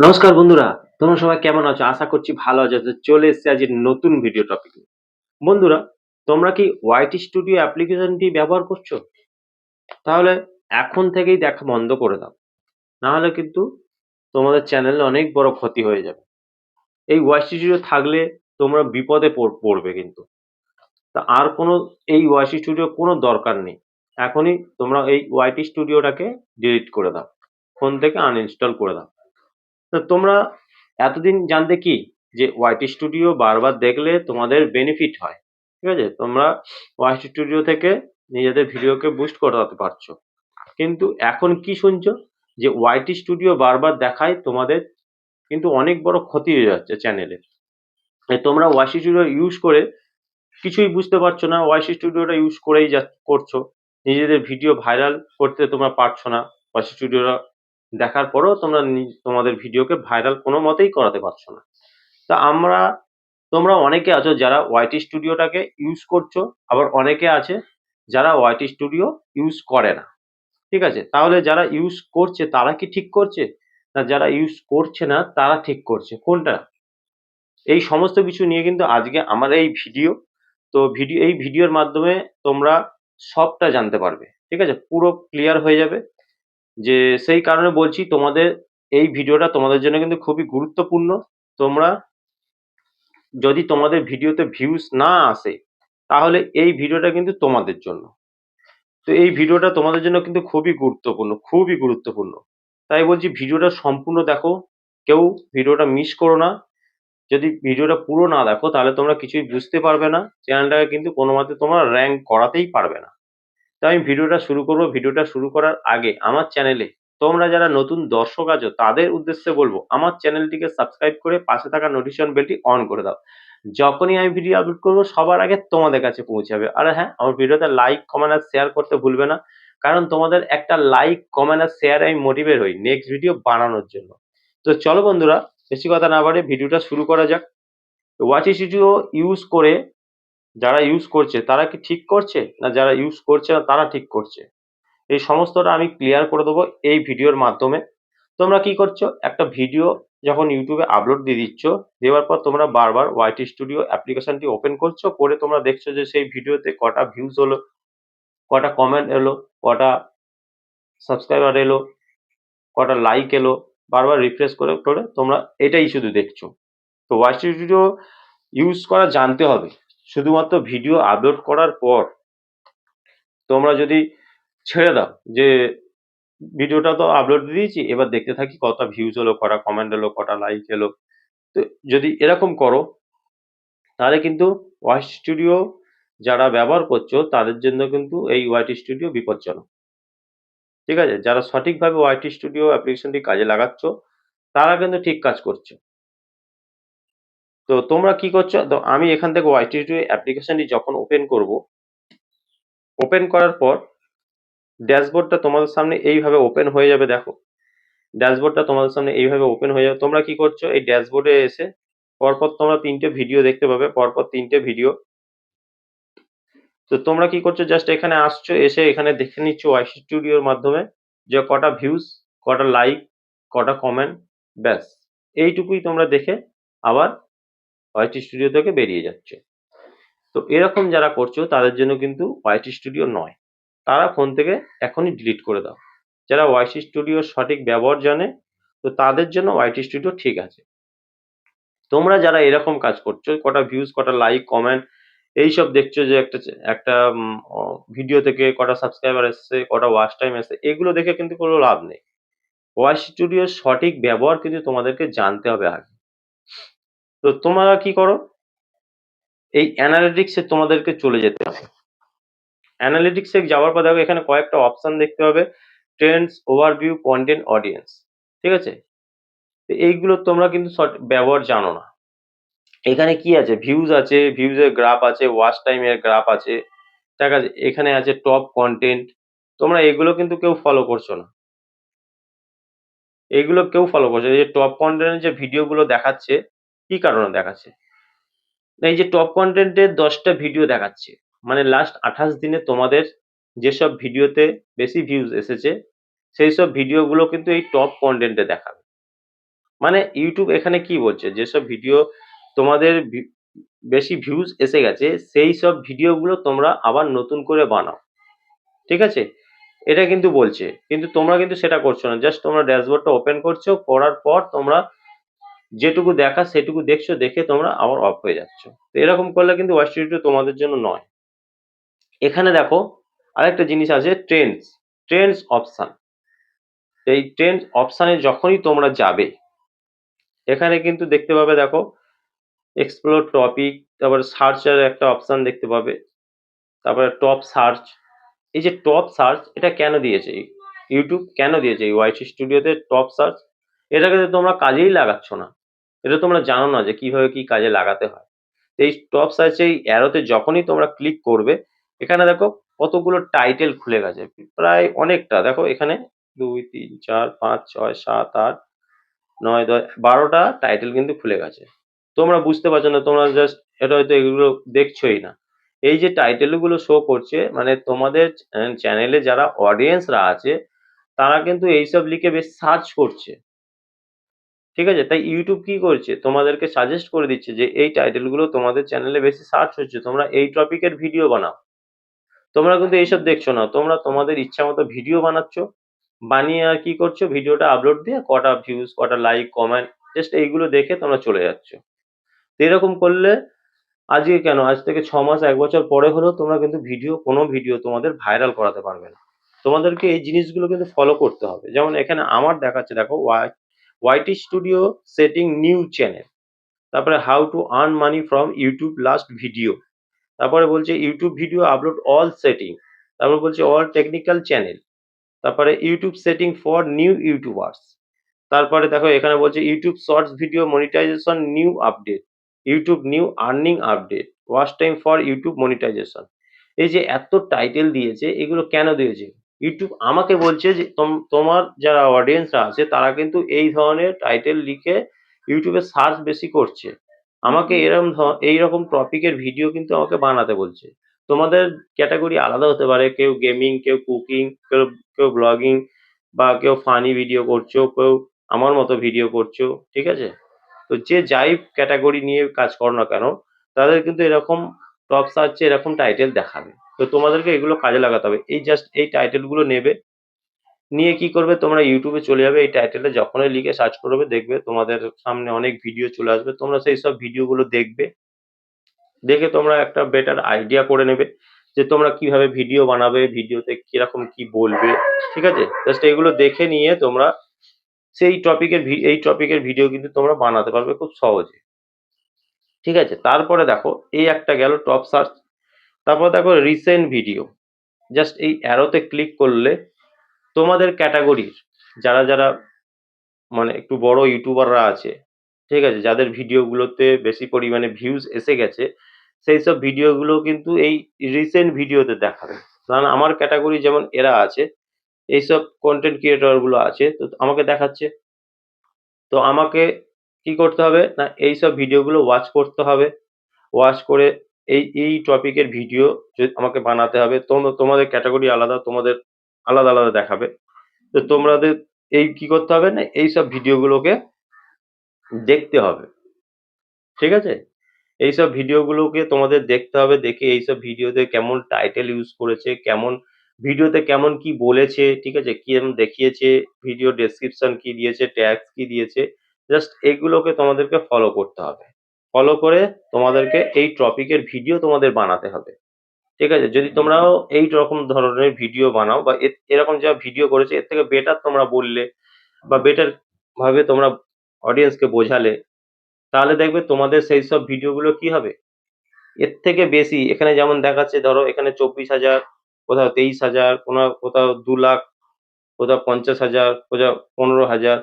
নমস্কার বন্ধুরা, তোমরা সবাই কেমন আছো? আশা করছি ভালো আছো। চলে এসেছে আজ নতুন ভিডিও টপিক বন্ধুরা, তোমরা কি ওয়াইটি স্টুডিও অ্যাপ্লিকেশনটি ব্যবহার করছ? তাহলে এখন থেকেই দেখা বন্ধ করে দাও। না হলে কিন্তু তোমাদের চ্যানেলে অনেক বড় ক্ষতি হয়ে যাবে। এই ওয়াইটি স্টুডিও থাকলে তোমরা বিপদে পড়- পড়বে কিন্তু। তা আর কোনো, এই ওয়াইটি স্টুডিও কোনো দরকার নেই। এখনই তোমরা এই ওয়াইটি স্টুডিওটাকে ডিলিট করে দাও। ফোন থেকে আনইনস্টল করে দাও। তো তোমরা এতদিন জানতে কি? যে ওয়াইটি স্টুডিও বারবার দেখলে তোমাদের বেনিফিট হয়। ঠিক আছে? তোমরা ওয়াইটি স্টুডিও থেকে নিজেদের ভিডিওকে বুস্ট করাতে পারছ। কিন্তু এখন কি শুনছো? যে ওয়াইটি স্টুডিও বারবার দেখায় তোমাদের কিন্তু অনেক বড় ক্ষতি হয়ে যাচ্ছে চ্যানেলে তোমরা ওয়াইটি স্টুডিও ইউজ করে কিছুই বুঝতে পারছ না। ওয়াইসি স্টুডিওটা ইউজ করেই যা, করছ। নিজেদের ভিডিও ভাইরাল করতে তোমরা পারছ না। ওয়াইসি স্টুডিওটা দেখার পরেও তোমরা তোমাদের ভিডিওকে ভাইরাল কোনো মতেই করাতে পারছ না। তা আমরা, তোমরা অনেকে আছো যারা ওয়াইটি স্টুডিওটাকে ইউজ করছ, আবার অনেকে আছে যারা ওয়াইটি স্টুডিও ইউজ করে না। ঠিক আছে? তাহলে যারা ইউজ করছে, তারা কি ঠিক করছে? না যারা ইউজ করছে না, তারা ঠিক করছে। কোনটা? এই সমস্ত কিছু নিয়ে কিন্তু আজকে আমার এই ভিডিও। তো ভিডিও এই ভিডিওর মাধ্যমে তোমরা সবটা জানতে পারবে। ঠিক আছে? পুরো ক্লিয়ার হয়ে যাবে। যে সেই কারণে বলছি তোমাদের এই ভিডিওটা তোমাদের জন্য কিন্তু খুবই গুরুত্বপূর্ণ। তোমরা যদি তোমাদের ভিডিওতে ভিউজ না আসে, তাহলে এই ভিডিওটা কিন্তু তোমাদের জন্য। তো এই ভিডিওটা তোমাদের জন্য কিন্তু খুবই গুরুত্বপূর্ণ খুবই গুরুত্বপূর্ণ। তাই বলছি ভিডিওটা সম্পূর্ণ দেখো, কেউ ভিডিওটা মিস করো না। যদি ভিডিওটা পুরো না দেখো, তাহলে তোমরা কিছুই বুঝতে পারবে না। চ্যানেলটাকে কিন্তু কোনো মতে তোমরা র্যাঙ্ক করাতেই পারবে না। তাই আমি ভিডিওটা শুরু করব। ভিডিওটা শুরু করার আগে আমার চ্যানেলে তোমরা যারা নতুন দর্শক আছো, তাদের উদ্দেশ্যে বলব, আমার চ্যানেলটিকে সাবস্ক্রাইব করে পাশে থাকা নোটিফিকেশন বেলটি অন করে দাও। যখনই আমি ভিডিও আপলোড করব, সবার আগে তোমাদের কাছে পৌঁছাবে। আর হ্যাঁ আমার ভিডিওতে লাইক কমেন্ট আর শেয়ার করতে ভুলবে না, কারণ তোমাদের একটা লাইক কমেন্ট আর শেয়ার আমি মোটিভেট হই নেক্সট ভিডিও বানানোর জন্য। তো চলো বন্ধুরা, বেশি কথা না বাড়ে ভিডিওটা শুরু করা যাক। ওয়াচ স্টুডিও ইউজ করে যারা ইউজ করছে, তারা কি ঠিক করছে? না যারা ইউজ করছে না, তারা ঠিক করছে? এই সমস্তটা আমি ক্লিয়ার করে দেবো এই ভিডিওর মাধ্যমে। তোমরা কি করছ? একটা ভিডিও যখন ইউটিউবে আপলোড দিয়ে দিচ্ছ, দেওয়ার পর তোমরা বারবার ওয়াইটি স্টুডিও অ্যাপ্লিকেশনটি ওপেন করছ, করে তোমরা দেখছ যে সেই ভিডিওতে কটা ভিউজ হলো, কটা কমেন্ট এলো, কটা সাবস্ক্রাইবার এলো, কটা লাইক এলো, বারবার রিফ্রেশ করে করে তোমরা এটাই শুধু দেখছ। তো ওয়াইটি স্টুডিও ইউজ করা জানতে হবে। শুধুমাত্র ভিডিও আপলোড করার পর তোমরা যদি ছেড়ে দাও যে ভিডিওটা তো আপলোড দিয়েছি, এবার দেখতে থাকি কটা ভিউজ হলো কটা কমেন্ট এলো, কটা লাইক এলো। তো যদি এরকম করো, তাহলে কিন্তু ওয়াইট স্টুডিও যারা ব্যবহার করছ, তাদের জন্য কিন্তু এই ওয়াইটি স্টুডিও বিপজ্জনক। ঠিক আছে? যারা সঠিকভাবে ওয়াইটি স্টুডিও অ্যাপ্লিকেশনটি কাজে লাগাচ্ছ, তারা কিন্তু ঠিক কাজ করছ। তো তোমরা কি করছ? তো আমি এখান থেকে ওয়াইটি স্টুডিও অ্যাপ্লিকেশনটি যখন ওপেন করব ওপেন করার পর ড্যাশবোর্ডটা তোমাদের সামনে এইভাবে ওপেন হয়ে যাবে, দেখো। ড্যাশবোর্ডটা তোমাদের সামনে এইভাবে ওপেন হয়ে যাবে। তোমরা কি করছ? এই ড্যাশবোর্ডে এসে পরপর তোমরা তিনটে ভিডিও দেখতে পাবে, পরপর তিনটে ভিডিও তো তোমরা কি করছ? জাস্ট এখানে আসছো, এসে এখানে দেখে নিচ্ছ ওয়াই স্টুডিওর মাধ্যমে যে কটা ভিউজ কটা লাইক কটা কমেন্ট ব্যাস। এইটুকুই তোমরা দেখে আবার ওয়াইটি স্টুডিও থেকে বেরিয়ে যাচ্ছে। তো এরকম যারা করছ, তাদের জন্য কিন্তু ওয়াইটি স্টুডিও নয়। তারা ফোন থেকে এখনই ডিলিট করে দাও। যারা ওয়াইটি স্টুডিওর সঠিক ব্যবহার জানে, তো তাদের জন্য ওয়াইটি স্টুডিও ঠিক আছে। তোমরা যারা এরকম কাজ করছ, কটা ভিউজ কটা লাইক কমেন্ট এইসব দেখছ যে একটা একটা ভিডিও থেকে কটা সাবস্ক্রাইবার এসছে, কটা ওয়াচ টাইম এসছে, এগুলো দেখে কিন্তু কোনো লাভ নেই। ওয়াচ স্টুডিওর সঠিক ব্যবহার কিন্তু তোমাদেরকে জানতে হবে আগে। তো তোমরা কি করো? এই অ্যানালিটিক্সে তোমাদেরকে চলে যেতে হবে। অ্যানালিটিক্সে যাওয়ার পর দেখো এখানে কয়েকটা অপশন দেখতে হবে। ট্রেন্ডস ওভারভিউ কন্টেন্ট অডিয়েন্স ঠিক আছে? এইগুলো তোমরা কিন্তু সঠিক ব্যবহার জানো না। এখানে কি আছে? ভিউজ আছে ভিউজের গ্রাফ আছে ওয়াচ টাইমের গ্রাফ আছে, ঠিক আছে? এখানে আছে টপ কন্টেন্ট তোমরা এগুলো কিন্তু কেউ ফলো করছ না। এগুলো কেউ ফলো করছে এই যে টপ কন্টেন্টের যে ভিডিওগুলো দেখাচ্ছে কি কারণে দেখাচ্ছে? এই যে টপ কন্টেন্টের দশটা ভিডিও দেখাচ্ছে মানে লাস্ট আঠাশ দিনে তোমাদের যেসব ভিডিওতে বেশি ভিউজ এসেছে সেই সব ভিডিওগুলো কিন্তু এই টপ কন্টেন্টে দেখাবে। মানে ইউটিউব এখানে কি বলছে? যেসব ভিডিও তোমাদের বেশি ভিউজ এসে গেছে সেই সব ভিডিওগুলো তোমরা আবার নতুন করে বানাও। ঠিক আছে? এটা কিন্তু বলছে। কিন্তু তোমরা কিন্তু সেটা করছ না। জাস্ট তোমরা ড্যাশবোর্ডটা ওপেন করছ, করার পর তোমরা যেটুকু দেখা, সেটুকু দেখছ, দেখে তোমরা আবার অফ হয়ে যাচ্ছ। তো এরকম করলে কিন্তু ভিডিও তোমাদের জন্য নয়। এখানে দেখো, আরেকটা জিনিস আছে ট্রেন্ডস ট্রেন্ডস অপশান এই ট্রেন্ডস অপশানে যখনই তোমরা যাবে, এখানে কিন্তু দেখতে পাবে দেখো এক্সপ্লোর টপিক তারপরে সার্চের একটা অপশান দেখতে পাবে, তারপরে টপ সার্চ এই যে টপ সার্চ এটা কেন দিয়েছে? ইউটিউব কেন দিয়েছে? এই ওয়াইটি স্টুডিওতে টপ সার্চ এটাকে তোমরা কাজেই লাগাচ্ছ না। এটা তোমরা জানো না যে কীভাবে কি কাজে লাগাতে হয়। এই টপ সার্চে এই অ্যারোতে যখনই তোমরা ক্লিক করবে, এখানে দেখো কতগুলো টাইটেল খুলে গেছে, প্রায় অনেকটা। দেখো এখানে দুই, তিন, চার, পাঁচ, ছয়, সাত, আট, নয়, দশ, বারোটা টাইটেল কিন্তু খুলে গেছে। তোমরা বুঝতে পারছ না, তোমরা জাস্ট এটা হয়তো এগুলো দেখছোই না। এই যে টাইটেলগুলো শো করছে মানে তোমাদের চ্যানেলে যারা অডিয়েন্সরা আছে, তারা কিন্তু এইসব লিখে বেশ সার্চ করছে। ঠিক আছে? তাই ইউটিউব কি করছে? তোমাদেরকে সাজেস্ট করে দিচ্ছে যে এই টাইটেলগুলো তোমাদের চ্যানেলে বেশি সার্চ হচ্ছে, তোমরা এই টপিকের ভিডিও বানাও। তোমরা কিন্তু এইসব দেখছ না। তোমরা তোমাদের ইচ্ছা মতো ভিডিও বানাচ্ছ, বানিয়ে আর কি করছ? ভিডিওটা আপলোড দিয়ে কটা ভিউজ কটা লাইক কমেন্ট জাস্ট এইগুলো দেখে তোমরা চলে যাচ্ছ। তো এরকম করলে আজকে কেন? আজ থেকে ছ মাস, এক বছর পরে হলেও তোমরা কিন্তু ভিডিও কোনো ভিডিও তোমাদের ভাইরাল করাতে পারবে না। তোমাদেরকে এই জিনিসগুলো কিন্তু ফলো করতে হবে। যেমন এখানে আমার দেখাচ্ছে, দেখো Y YT studio setting new channel তারপরে how to earn money from YouTube last video তারপরে বলছে YouTube video upload all setting তারপরে বলছে অল টেকনিক্যাল চ্যানেল তারপরে YouTube setting for new YouTubers তারপরে দেখো এখানে বলছে YouTube shorts video monetisation new update YouTube new earning update watch time for YouTube monetisation এই যে এত টাইটেল দিয়েছে, এগুলো কেন দিয়েছে? ইউটিউব আমাকে বলছে যে তোম- তোমার যারা অডিয়েন্সরা আছে তারা কিন্তু এই ধরনের টাইটেল লিখে ইউটিউবে সার্চ বেশি করছে। আমাকে এরকম এইরকম টপিকের ভিডিও কিন্তু আমাকে বানাতে বলছে। তোমাদের ক্যাটাগরি আলাদা হতে পারে কেউ গেমিং কেউ কুকিং কেউ কেউ ব্লগিং বা কেউ ফানি ভিডিও করছ কেউ আমার মতো ভিডিও করছ ঠিক আছে? তো যে যাই ক্যাটাগরি নিয়ে কাজ করো না কেন তাদের কিন্তু এরকম টপ সার্চে এরকম টাইটেল দেখাবে। তো তোমাদেরকে এগুলো কাজে লাগাতে হবে। এই জাস্ট এই টাইটেলগুলো নেবে। নিয়ে কি করবে? তোমরা ইউটিউবে চলে যাবে। এই টাইটেলটা যখনই লিখে সার্চ করবে, দেখবে তোমাদের সামনে অনেক ভিডিও চলে আসবে। তোমরা সেই সব ভিডিওগুলো দেখবে। দেখে তোমরা একটা বেটার আইডিয়া করে নেবে যে তোমরা কীভাবে ভিডিও বানাবে ভিডিওতে কীরকম কি বলবে। ঠিক আছে? জাস্ট এগুলো দেখে নিয়ে তোমরা সেই টপিকের এই টপিকের ভিডিও কিন্তু তোমরা বানাতে পারবে খুব সহজে। ঠিক আছে? তারপরে দেখো, এই একটা গেল টপ সার্চ তারপর দেখো রিসেন্ট ভিডিও জাস্ট এই অ্যারোতে ক্লিক করলে তোমাদের ক্যাটাগরির যারা যারা মানে একটু বড় ইউটিউবাররা আছে, ঠিক আছে? যাদের ভিডিওগুলোতে বেশি পরিমাণে ভিউজ এসে গেছে, সেই সব ভিডিওগুলো কিন্তু এই রিসেন্ট ভিডিওতে দেখাবে। কারণ আমার ক্যাটাগরি যেমন এরা আছে এইসব কন্টেন্ট ক্রিয়েটরগুলো আছে, তো আমাকে দেখাচ্ছে। তো আমাকে কি করতে হবে? না, এই সব ভিডিওগুলো ওয়াচ করতে হবে। ওয়াচ করে এই এই টপিকের ভিডিও আমাকে বানাতে হবে, তোমরা, তোমাদের ক্যাটাগরি আলাদা, তোমাদের আলাদা আলাদা দেখাবে। তো তোমাদের এই কি করতে হবে না, এই সব ভিডিওগুলোকে দেখতে হবে। ঠিক আছে? এইসব ভিডিওগুলোকে তোমাদের দেখতে হবে, দেখে এইসব ভিডিওতে কেমন টাইটেল ইউজ করেছে, কেমন ভিডিওতে কেমন কি বলেছে, ঠিক আছে? কেমন দেখিয়েছে? ভিডিও ডেসক্রিপশন কি দিয়েছে? ট্যাগস কি দিয়েছে? জাস্ট এগুলোকে তোমাদেরকে ফলো করতে হবে। ফলো করে তোমাদেরকে এই টপিকের ভিডিও তোমাদের বানাতে হবে। ঠিক আছে? যদি তোমরাও এই রকম ধরনের ভিডিও বানাও বা এরকম যা ভিডিও করেছে, এর থেকে বেটার তোমরা বললে বা বেটার ভাবে তোমরা অডিয়েন্সকে বোঝালে, তাহলে দেখবে তোমাদের সেই সব ভিডিওগুলো কি হবে? এর থেকে বেশি, এখানে যেমন দেখাচ্ছে, ধরো এখানে চব্বিশ হাজার, কোথাও তেইশ হাজার কোনো কোথাও দু লাখ, কোথাও পঞ্চাশ হাজার, কোথাও পনেরো হাজার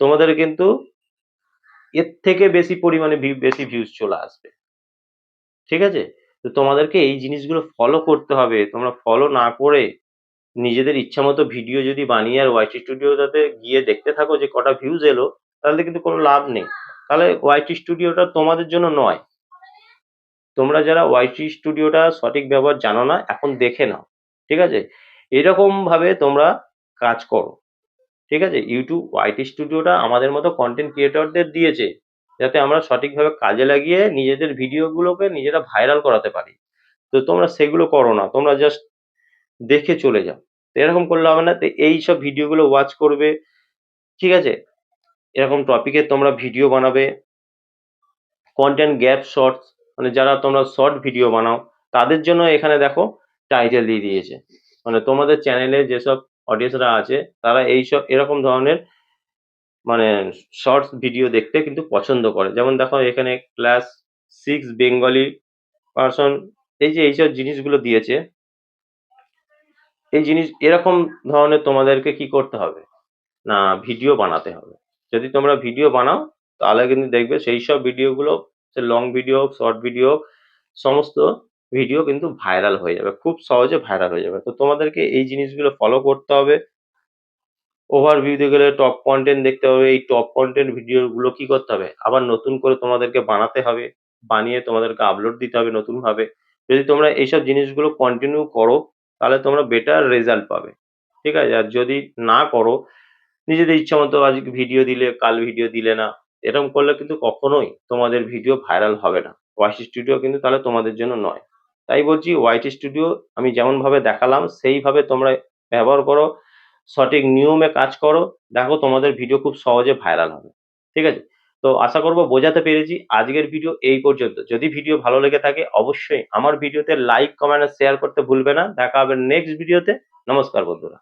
তোমাদের কিন্তু এর থেকে বেশি পরিমাণে বেশি ভিউজ চলে আসবে। ঠিক আছে? তো তোমাদেরকে এই জিনিসগুলো ফলো করতে হবে। তোমরা ফলো না করে নিজেদের ইচ্ছা মতো ভিডিও যদি বানিয়ে আর ওয়াইটি স্টুডিওটাতে গিয়ে দেখতে থাকো যে কটা ভিউজ এলো, তাহলে কিন্তু কোনো লাভ নেই। তাহলে ওয়াইটি স্টুডিওটা তোমাদের জন্য নয়। তোমরা যারা ওয়াইটি স্টুডিওটা সঠিক ব্যবহার জানো না, এখন দেখে নাও। ঠিক আছে? এরকম ভাবে তোমরা কাজ করো। ঠিক আছে? ইউটিউব ওয়াইটি স্টুডিওটা আমাদের মতো কন্টেন্ট ক্রিয়েটরদের দিয়েছে, যাতে আমরা সঠিকভাবে কাজে লাগিয়ে নিজেদের ভিডিওগুলোকে নিজেরা ভাইরাল করাতে পারি। তো তোমরা সেগুলো করো না, তোমরা জাস্ট দেখে চলে যাও। এরকম করলে হবে না, তো এই সব ভিডিওগুলো ওয়াচ করবে, ঠিক আছে? এরকম টপিকে তোমরা ভিডিও বানাবে কন্টেন্ট গ্যাপ শর্টস মানে যারা তোমরা শর্ট ভিডিও বানাও, তাদের জন্য এখানে দেখো টাইটেল দিয়ে দিয়েছে। মানে তোমাদের চ্যানেলে যেসব অডিয়েন্সরা আছে, তারা এইসব, এরকম ধরনের মানে শর্টস ভিডিও দেখতে কিন্তু পছন্দ করে। যেমন দেখো এখানে ক্লাস সিক্স বেঙ্গলি পার্সন এই যে এইসব জিনিসগুলো দিয়েছে, এই জিনিস, এরকম ধরনের তোমাদেরকে কি করতে হবে? না ভিডিও বানাতে হবে। যদি তোমরা ভিডিও বানাও, তাহলে কিন্তু দেখবে সেই সব ভিডিওগুলো লং ভিডিও হোক শর্ট ভিডিও হোক, সমস্ত ভিডিও কিন্তু ভাইরাল হয়ে যাবে, খুব সহজে ভাইরাল হয়ে যাবে। তো তোমাদেরকে এই জিনিসগুলো ফলো করতে হবে। ওভারভিউ দিতে গেলে টপ কন্টেন্ট দেখতে হবে। এই টপ কন্টেন্ট ভিডিওগুলো কি করতে হবে? আবার নতুন করে তোমাদেরকে বানাতে হবে, বানিয়ে তোমাদেরকে আপলোড দিতে হবে নতুন ভাবে যদি তোমরা এইসব জিনিসগুলো কন্টিনিউ করো, তাহলে তোমরা বেটার রেজাল্ট পাবে। ঠিক আছে? আর যদি না করো, নিজেদের ইচ্ছা মতো আজকে ভিডিও দিলে, কাল ভিডিও দিলে না, এরকম করলে কিন্তু কখনোই তোমাদের ভিডিও ভাইরাল হবে না। ওয়াইটি স্টুডিও কিন্তু তাহলে তোমাদের জন্য নয়। তাই বলছি ওয়াইটি স্টুডিও আমি যেমন ভাবে দেখালাম, সেইভাবে তোমরা ব্যবহার করো, সঠিক নিয়মে কাজ করো, দেখো তোমাদের ভিডিও খুব সহজে ভাইরাল হবে, ঠিক আছে? তো আশা করব বোঝাতে পেরেছি, আজকের ভিডিও এই পর্যন্ত। যদি ভিডিও ভালো লেগে থাকে, অবশ্যই আমার ভিডিওতে লাইক কমেন্ট শেয়ার করতে ভুলবে না। দেখা হবে নেক্সট ভিডিওতে নমস্কার বন্ধুরা।